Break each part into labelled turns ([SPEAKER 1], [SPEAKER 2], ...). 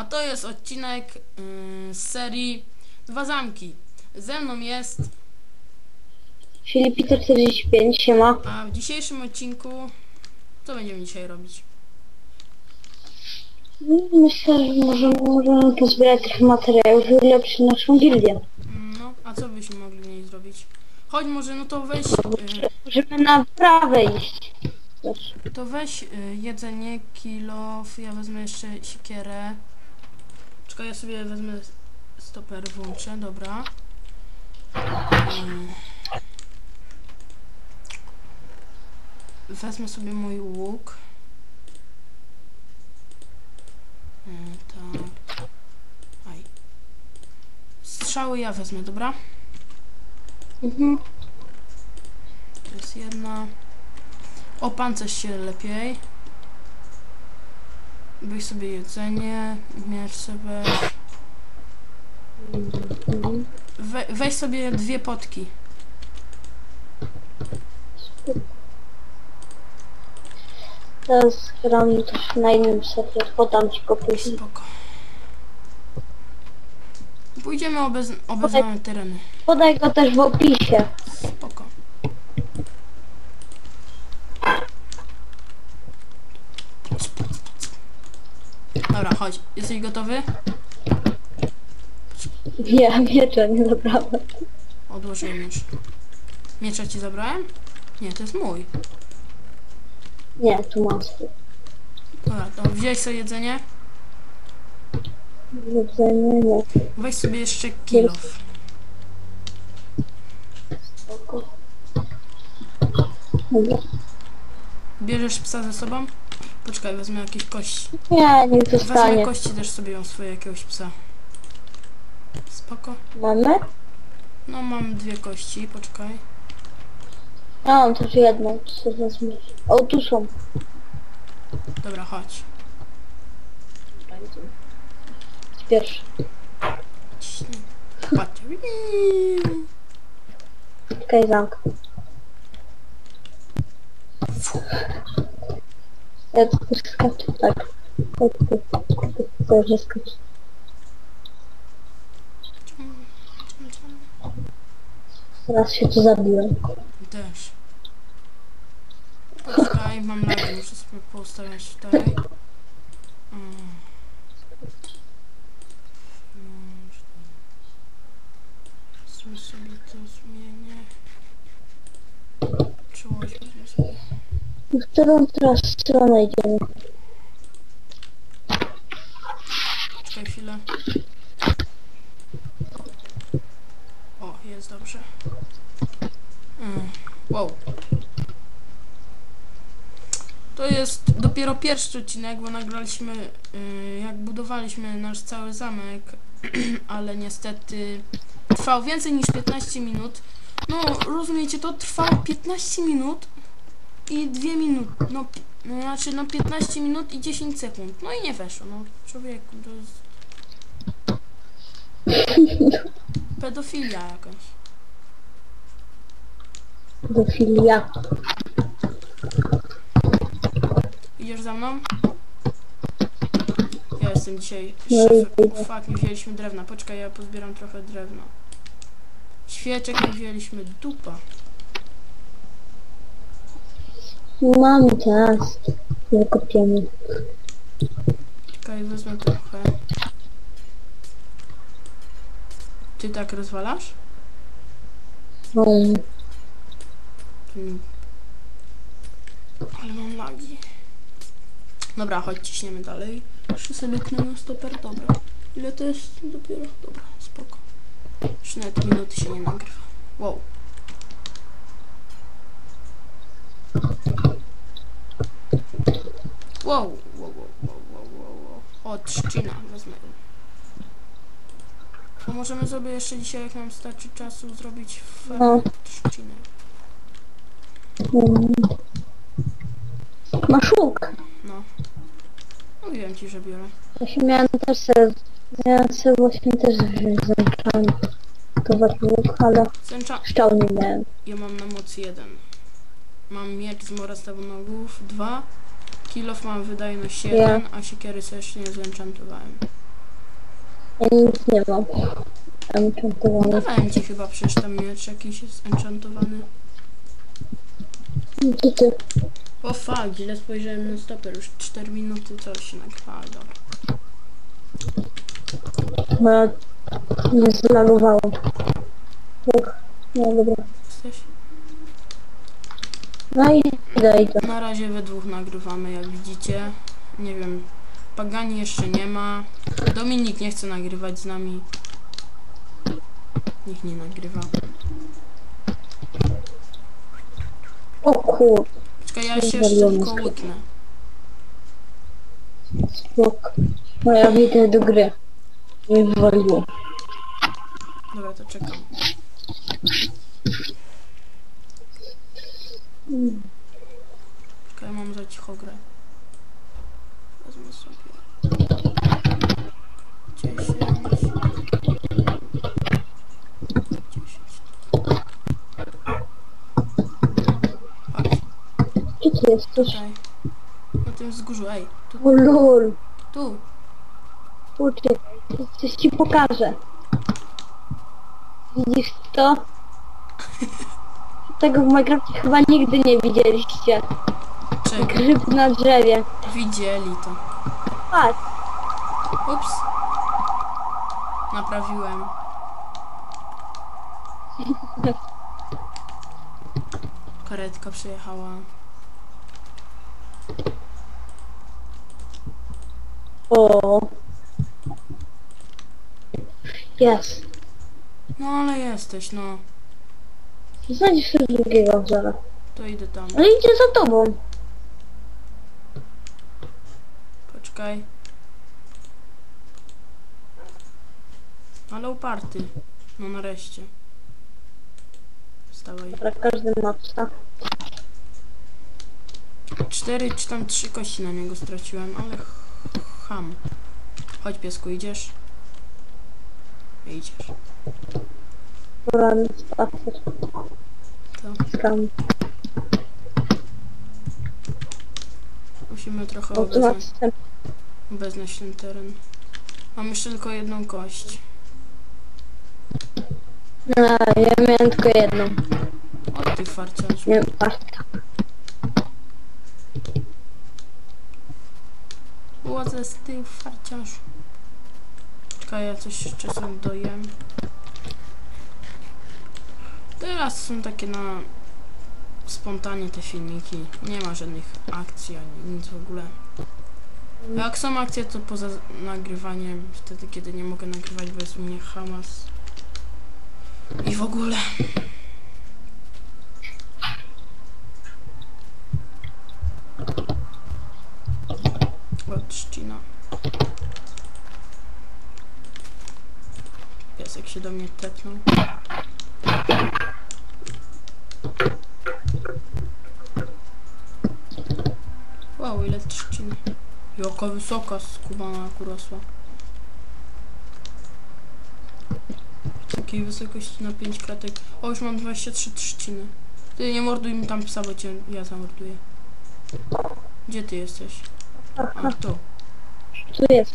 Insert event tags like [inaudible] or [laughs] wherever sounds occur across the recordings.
[SPEAKER 1] a to jest odcinek y, z serii Dwa Zamki. Ze mną jest,
[SPEAKER 2] Filipiter 45, siema.
[SPEAKER 1] a w dzisiejszym odcinku, co będziemy dzisiaj robić?
[SPEAKER 2] Myślę, że możemy, możemy pozbierać trochę materiałów i ulepszyć naszą gildię.
[SPEAKER 1] Mm, No, a co byśmy mogli w niej zrobić? Chodź może, no to weź, y,
[SPEAKER 2] Możemy na prawe iść.
[SPEAKER 1] To weź y, jedzenie, kilof, ja wezmę jeszcze siekierę. Czekaj, ja sobie wezmę stoper, włączę, dobra. Y, Wezmę sobie mój łuk. Tak. Aj. Strzały ja wezmę, dobra?
[SPEAKER 2] Mhm.
[SPEAKER 1] To jest jedna. O, pancerz się lepiej. Weź sobie jedzenie, miecz sobie. We, weź sobie dwie potki.
[SPEAKER 2] Teraz gram też na innym serwerze, podam ci go później.
[SPEAKER 1] Spoko. Pójdziemy obez, obeznane tereny.
[SPEAKER 2] Podaj go też w opisie.
[SPEAKER 1] Spoko. Dobra, chodź. Jesteś gotowy?
[SPEAKER 2] Nie, miecza nie zabrałem.
[SPEAKER 1] Odłożyłem już. Miecza ci zabrałem? Nie, to jest mój.
[SPEAKER 2] Nie, tu mam swój.
[SPEAKER 1] Dobra, to wziąłeś sobie jedzenie.
[SPEAKER 2] Jedzenie, nie.
[SPEAKER 1] Weź sobie jeszcze kilof.
[SPEAKER 2] Spoko. Dobra.
[SPEAKER 1] Bierzesz psa ze sobą? Poczekaj, wezmę jakieś kości.
[SPEAKER 2] Nie, niech
[SPEAKER 1] Wezmę
[SPEAKER 2] zostanie.
[SPEAKER 1] kości też sobie ją swoje jakiegoś psa. Spoko.
[SPEAKER 2] Mamy?
[SPEAKER 1] No mam dwie kości, poczekaj.
[SPEAKER 2] Ja mam też jedną, co wezmę. O, tu są.
[SPEAKER 1] Dobra, chodź.
[SPEAKER 2] Pierwszy.
[SPEAKER 1] Patrz.
[SPEAKER 2] Okej, zamk. Ja tylko skaczę, tak. Tak, tak, tak, tak, że skaczę. Teraz się tu zabiłem.
[SPEAKER 1] Też. Poczekaj, mam lagi, muszę sobie poustawiać tutaj. Mm. Wezmę sobie to zmienię. Czułość wezmę sobie.
[SPEAKER 2] W którą teraz stronę idziemy?
[SPEAKER 1] Czekaj chwilę. O, jest dobrze. Mm. Wow. To jest dopiero pierwszy odcinek, bo nagraliśmy, y, jak budowaliśmy nasz cały zamek, [clears throat] ale niestety trwał więcej niż 15 minut. No, rozumiecie, to trwało 15 minut i 2 minuty. No, no, znaczy, no 15 minut i 10 sekund. No i nie weszło, no człowieku, to jest pedofilia jakaś.
[SPEAKER 2] Pedofilia.
[SPEAKER 1] Idziesz za mną? Ja jestem dzisiaj
[SPEAKER 2] No
[SPEAKER 1] szefem. Fuck, nie wzięliśmy drewna. Poczekaj, ja pozbieram trochę drewna. Świeczek nie wzięliśmy. Dupa.
[SPEAKER 2] Mamy teraz. Nie kopiemy.
[SPEAKER 1] Czekaj, wezmę trochę. Ty tak rozwalasz?
[SPEAKER 2] Um,
[SPEAKER 1] Mm. Ale mam lagi. Dobra, chodź, ciśniemy dalej. Jeszcze sobie knę stoper, dobra. Ile to jest dopiero? Dobra, spoko. Już nawet minuty się nie nagrywa. Wow. Wow, wow, wow, wow, wow, wow. O, trzcina, wezmę. ją. To możemy sobie jeszcze dzisiaj, jak nam starczy czasu, zrobić
[SPEAKER 2] No.
[SPEAKER 1] ferment trzciny.
[SPEAKER 2] um. Masz łuk.
[SPEAKER 1] No. Mówiłem ci, że biorę.
[SPEAKER 2] Ja się miałem też sobie, miałem sobie właśnie też wziąć zanchantować łuk, ale szczał nie miałem.
[SPEAKER 1] Ja mam na moc jeden. Mam miecz z mora stawonogów, dwa. Kilof mam wydajność 1, a siekiery sobie jeszcze nie zenchantowałem.
[SPEAKER 2] Ja nic nie mam. Enchantowany.
[SPEAKER 1] Dawałem ci chyba przecież tam miecz jakiś jest enchantowany.
[SPEAKER 2] Gdzie ty?
[SPEAKER 1] O fuck, źle spojrzałem na stoper, już 4 minuty coś ale dobra.
[SPEAKER 2] No, nie zlagowało. Uch, No dobra.
[SPEAKER 1] Jesteś?
[SPEAKER 2] No i idę, idę.
[SPEAKER 1] Na razie we dwóch nagrywamy, jak widzicie. Nie wiem, Pagani jeszcze nie ma. Dominik nie chce nagrywać z nami. Niech nie nagrywa.
[SPEAKER 2] O kur...
[SPEAKER 1] Czekaj, ja się jeszcze tylko łyknę.
[SPEAKER 2] Spok. No ja widzę do gry. Nie wywaliło.
[SPEAKER 1] Dobra, to czekam. Czekaj, mam za cicho grę. Wezmę sobie... 10... 10... Chodź,
[SPEAKER 2] Gdzie ty jesteś?
[SPEAKER 1] tutaj. Na tym wzgórzu, ej, tu,
[SPEAKER 2] O lol.
[SPEAKER 1] tu.
[SPEAKER 2] Uciekaj. Coś ci pokażę. Widzisz to? [laughs] Tego w Minecrafcie chyba nigdy nie widzieliście.
[SPEAKER 1] Czego?
[SPEAKER 2] Grzyb na drzewie.
[SPEAKER 1] Widzieli to.
[SPEAKER 2] Patrz.
[SPEAKER 1] Ups. Naprawiłem. [laughs] Karetka przyjechała.
[SPEAKER 2] O. Jest.
[SPEAKER 1] No ale jesteś, no.
[SPEAKER 2] Znajdziesz coś drugiego zaraz.
[SPEAKER 1] To idę tam.
[SPEAKER 2] Ale idzie za tobą.
[SPEAKER 1] Poczekaj. Ale uparty. No nareszcie. Wstawaj.
[SPEAKER 2] Dobra, każdy ma psa.
[SPEAKER 1] Cztery czy tam trzy kości na niego straciłem, ale ham. Chodź piesku, idziesz? Idziesz.
[SPEAKER 2] Poranny spacer.
[SPEAKER 1] To
[SPEAKER 2] Tam.
[SPEAKER 1] musimy trochę
[SPEAKER 2] O,
[SPEAKER 1] obeznać, ten teren. Mam jeszcze tylko jedną kość.
[SPEAKER 2] A, ja miałem tylko jedną.
[SPEAKER 1] O ty farciarz.
[SPEAKER 2] Miałem parta.
[SPEAKER 1] Łodzę z ty farciarz. Czekaj, ja coś sobie dojem. Teraz są takie na spontanie te filmiki. Nie ma żadnych akcji ani nic w ogóle. Jak są akcje, to poza nagrywaniem, wtedy kiedy nie mogę nagrywać, bo jest u mnie Hamas. I w ogóle. Od trzcina. Piesek się do mnie tepnął. Wow, ile trzciny. Jaka wysoka skubana kurosła. W takiej wysokości na 5 kratek. O, już mam 23 trzciny. Ty nie morduj mi tam psa, bo cię ja zamorduję. Gdzie ty jesteś? A, tu.
[SPEAKER 2] Tu jest.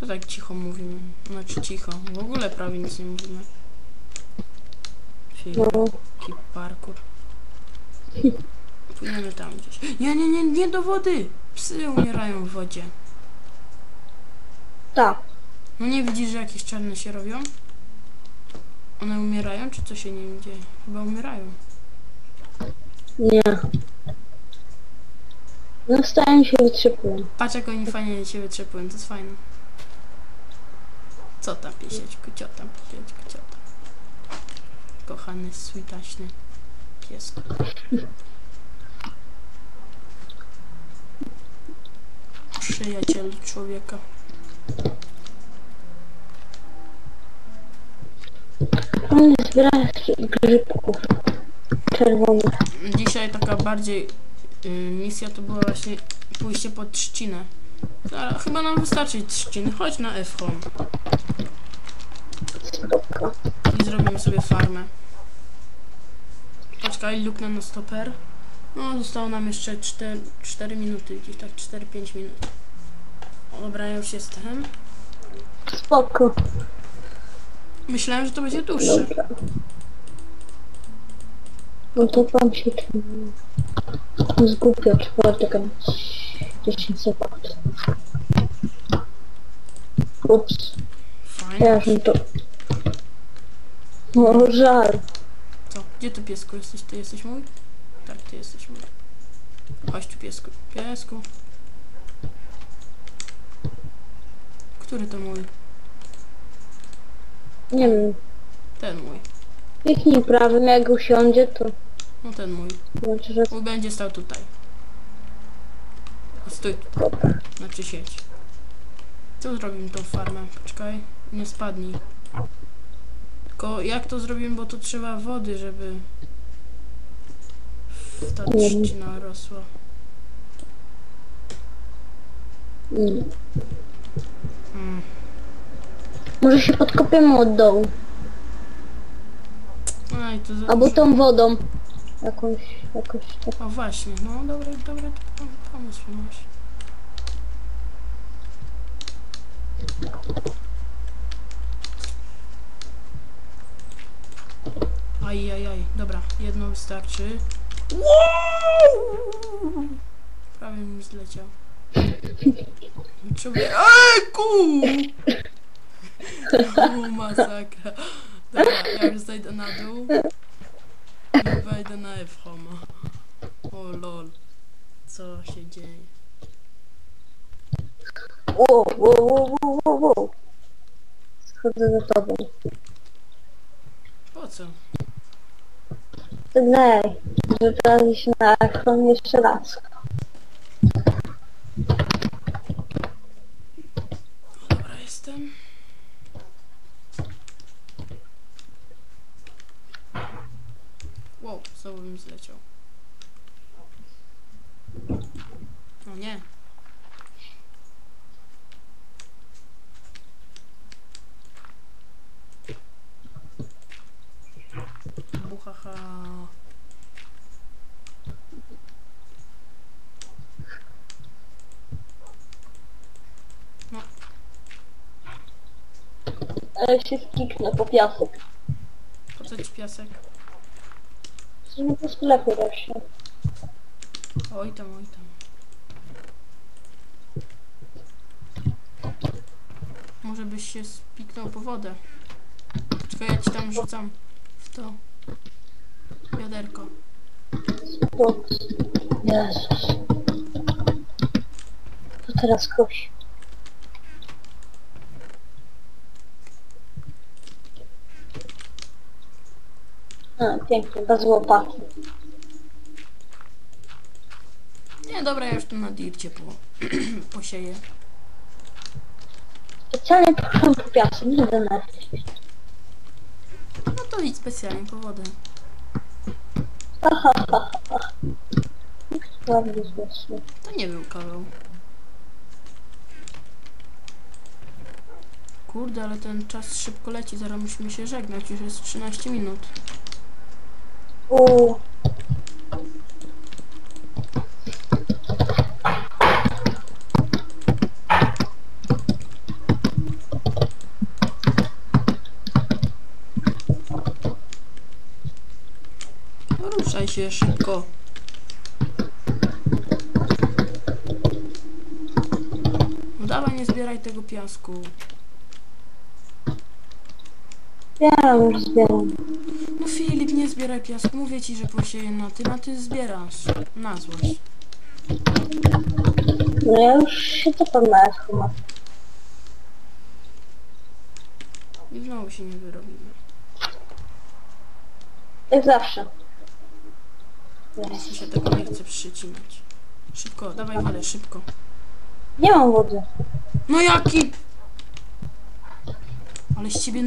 [SPEAKER 1] Co tak cicho mówimy? Znaczy cicho. W ogóle prawie nic nie mówimy. Film,
[SPEAKER 2] No.
[SPEAKER 1] taki parkour. Płyniemy tam gdzieś. Nie, nie, nie, nie do wody! Psy umierają w wodzie.
[SPEAKER 2] Tak.
[SPEAKER 1] No nie widzisz, że jakieś czarne się robią? One umierają, czy co się nie dzieje? Chyba umierają.
[SPEAKER 2] Nie. No stają się wytrzypują.
[SPEAKER 1] Patrz jak oni fajnie się wytrzepują, to jest fajne. Co tam piesieczku, co tam piesieczku, co? Kochany, switaśny piesku. Przyjaciel człowieka.
[SPEAKER 2] On zbiera grzybków czerwonych.
[SPEAKER 1] Dzisiaj taka bardziej y, misja to była właśnie pójście pod trzcinę. A, chyba nam wystarczy trzciny. Chodź na F-home. zrobimy sobie farmę. Poczekaj, luknę na stoper. No, zostało nam jeszcze 4, 4 minuty, gdzieś tak 4-5 minut. O, dobra, ja już jestem.
[SPEAKER 2] Spoko.
[SPEAKER 1] Myślałem, że to będzie dłuższe.
[SPEAKER 2] Dobra. No to wam się zgubia, trzeba czekać 10 sekund. Ups,
[SPEAKER 1] Fajnie.
[SPEAKER 2] ja to... No żal.
[SPEAKER 1] Gdzie ty piesku jesteś? Ty jesteś mój? Tak, ty jesteś mój. Chodź tu piesku. Piesku. Który to mój?
[SPEAKER 2] Nie wiem,
[SPEAKER 1] Ten mój.
[SPEAKER 2] kliknij prawym, jak usiądzie, to
[SPEAKER 1] No ten mój.
[SPEAKER 2] znaczy, że
[SPEAKER 1] Mój będzie stał tutaj. Stój tutaj. Znaczy sieć. Co zrobimy tą farmę? Poczekaj. Nie spadnij. Tylko jak to zrobimy, bo to trzeba wody, żeby ta trzcina rosła.
[SPEAKER 2] Mm.
[SPEAKER 1] Mm.
[SPEAKER 2] Może się podkopiemy od dołu,
[SPEAKER 1] i to za
[SPEAKER 2] albo
[SPEAKER 1] dużo.
[SPEAKER 2] tą wodą. Jakąś, jakoś tak.
[SPEAKER 1] O właśnie, no dobry, dobry pom- pomysł masz. Aj, aj, aj, dobra, jedno wystarczy. Wow! Prawie mi zleciał. Człowiek... [laughs] Eku! [laughs] O, masakra. Dobra, ja już zejdę na dół. I wejdę na F-Homa. O lol. Co się dzieje?
[SPEAKER 2] Wow, wow, wow, wow, wow. Schodzę za tobą.
[SPEAKER 1] Po co?
[SPEAKER 2] Że teraz się na ekran jeszcze raz.
[SPEAKER 1] O, dobra, jestem. Wow, znowu mi zleciał. O nie. Buhaha.
[SPEAKER 2] Ale się skiknę po piasek.
[SPEAKER 1] Po co ci piasek?
[SPEAKER 2] Żeby po sklepie rośnie.
[SPEAKER 1] Oj tam, oj tam. Może byś się spiknął po wodę. Czekaj, ja ci tam rzucam w to wiaderko.
[SPEAKER 2] Boks. Jezus. To teraz koś. A, pięknie, bez łopaty.
[SPEAKER 1] Nie, dobra, ja już tu na dircie po, [clears throat] posieję.
[SPEAKER 2] Specjalnie poszłam po piasek, nie denerwuj się.
[SPEAKER 1] No to idź specjalnie po wodę.
[SPEAKER 2] Zrosło.
[SPEAKER 1] To nie był kawał. Kurde, ale ten czas szybko leci, zaraz musimy się żegnać, już jest 13 minut.
[SPEAKER 2] Uuu.
[SPEAKER 1] No ruszaj się szybko. No dawaj, nie zbieraj tego piasku.
[SPEAKER 2] Ja już zbieram.
[SPEAKER 1] Filip, nie zbieraj piasku. Mówię ci, że posieję na ty, na ty zbierasz. Na złość.
[SPEAKER 2] No ja już się na echo
[SPEAKER 1] I znowu się nie wyrobimy.
[SPEAKER 2] Jak zawsze.
[SPEAKER 1] Mi się tego nie chce przycinać. Szybko, dawaj wodę, szybko.
[SPEAKER 2] Nie mam wody.
[SPEAKER 1] No jaki? Ale z ciebie